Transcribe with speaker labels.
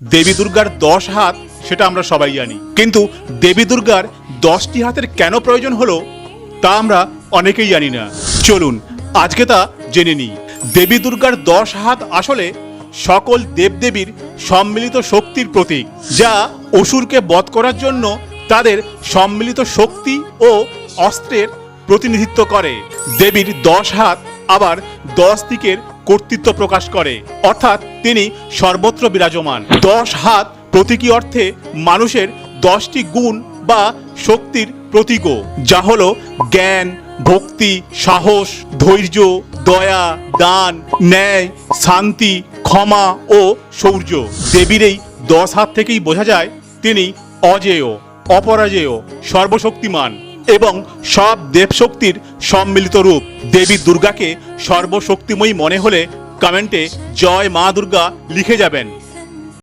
Speaker 1: দেবী দুর্গার দশ হাত, সেটা আমরা সবাই জানি। কিন্তু দেবী দুর্গার দশটি হাতের কেন প্রয়োজন হলো, তা আমরা অনেকেই জানি না। চলুন, আজকে তা জেনে নিই। দেবী দুর্গার দশ হাত আসলে সকল দেবদেবীর সম্মিলিত শক্তির প্রতীক, যা অসুরকে বধ করার জন্য তাদের সম্মিলিত শক্তি ও অস্ত্রের প্রতিনিধিত্ব করে। দেবীর দশ হাত আবার দশ দিকের কর্তৃত্ব প্রকাশ করে, অর্থাৎ তিনি সর্বত্র বিরাজমান। দশ হাত প্রতীকী অর্থে মানুষের দশটি গুণ বা শক্তির প্রতীকও, যা হলো জ্ঞান, ভক্তি, সাহস, ধৈর্য, দয়া, দান, ন্যায়, শান্তি, ক্ষমা ও শৌর্য। দেবীর এই দশ হাত থেকেই বোঝা যায় তিনি অজেয়, অপরাজেয়, সর্বশক্তিমান এবং সব দেবশক্তির সম্মিলিত রূপ। দেবী দুর্গাকে সর্বশক্তিময়ী মনে হলে কমেন্টে জয় মা দুর্গা লিখে যাবেন।